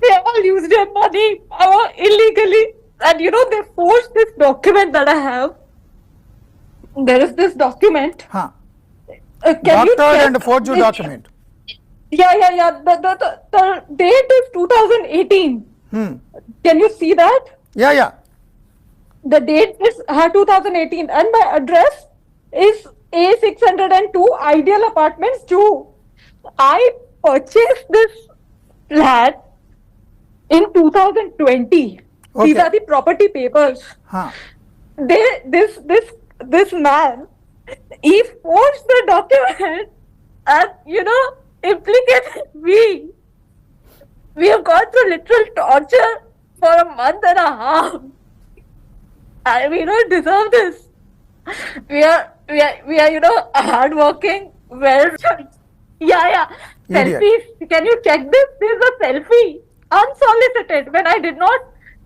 they all use their money power illegally. And you know, they forged this document that I have. There is this document. Huh. Uh, can you Doctored check and forged document. Yeah, yeah, yeah. The, the, the, the date is 2018. Hmm. Can you see that? Yeah, yeah. The date is uh, 2018 and my address is A602 Ideal Apartments 2. I purchased this flat in 2020. These are the property papers. Huh. They, this, this, this man, he forged the document and, you know, implicated me. We have gone through literal torture for a month and a half. And we don't deserve this. We are, we are, we are, you know, hardworking, well. Yeah, yeah. Idiot. Selfies. Can you check this? This is a selfie. Unsolicited. When I did not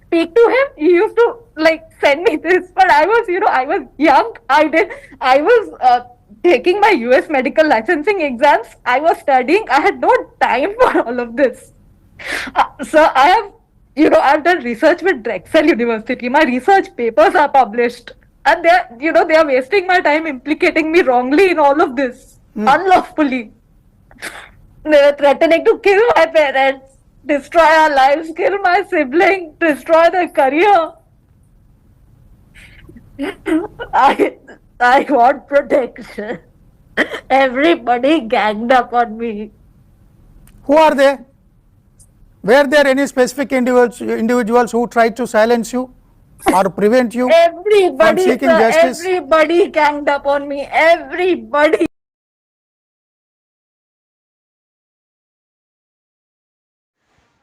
speak to him, he used to like send me this. But I was, you know, I was young. I did, I was uh, taking my US medical licensing exams. I was studying. I had no time for all of this. Uh, so I have, you know, I've done research with Drexel University. My research papers are published. And they're, you know, they are wasting my time implicating me wrongly in all of this, unlawfully. They were threatening to kill my parents, destroy our lives, kill my sibling, destroy their career. I, I want protection. Everybody ganged up on me. Who are they? Were there any specific individuals, individuals who tried to silence you or prevent you? Everybody, From seeking sir, justice? everybody ganged up on me. Everybody.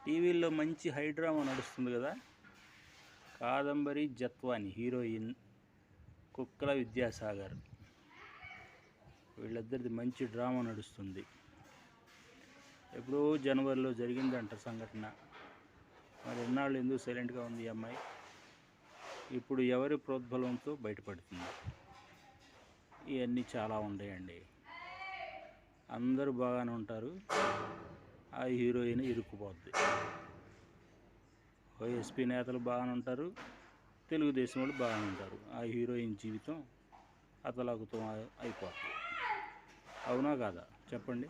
టీవీల్లో మంచి high drama నడుస్తుంది కదా. Kadambari Jethwani heroine కుక్కల విద్యాసాగర్. వీళ్ళిద్దరిది మంచి drama నడుస్తుంది. ఎప్పుడో జనవరిలో జరిగిందంట సంఘటన. మరి ఎన్నాళ్ళు ఎందుకు సైలెంట్గా ఉంది అమ్మాయి? ఇప్పుడు ఎవరి ప్రోద్బలంతో బయటపడుతుంది? ఇవన్నీ చాలా ఉన్నాయండి అందరూ బాగానే ఉంటారు. ఆ హీరోయిన్ ఇరుక్కుపోద్ది. ఎస్పీ నేతలు బాగానే ఉంటారు తెలుగుదేశం వాళ్ళు బాగానే ఉంటారు ఆ హీరోయిన్ జీవితం అతలాకుతం అయిపోతుంది అవునా కాదా? చెప్పండి.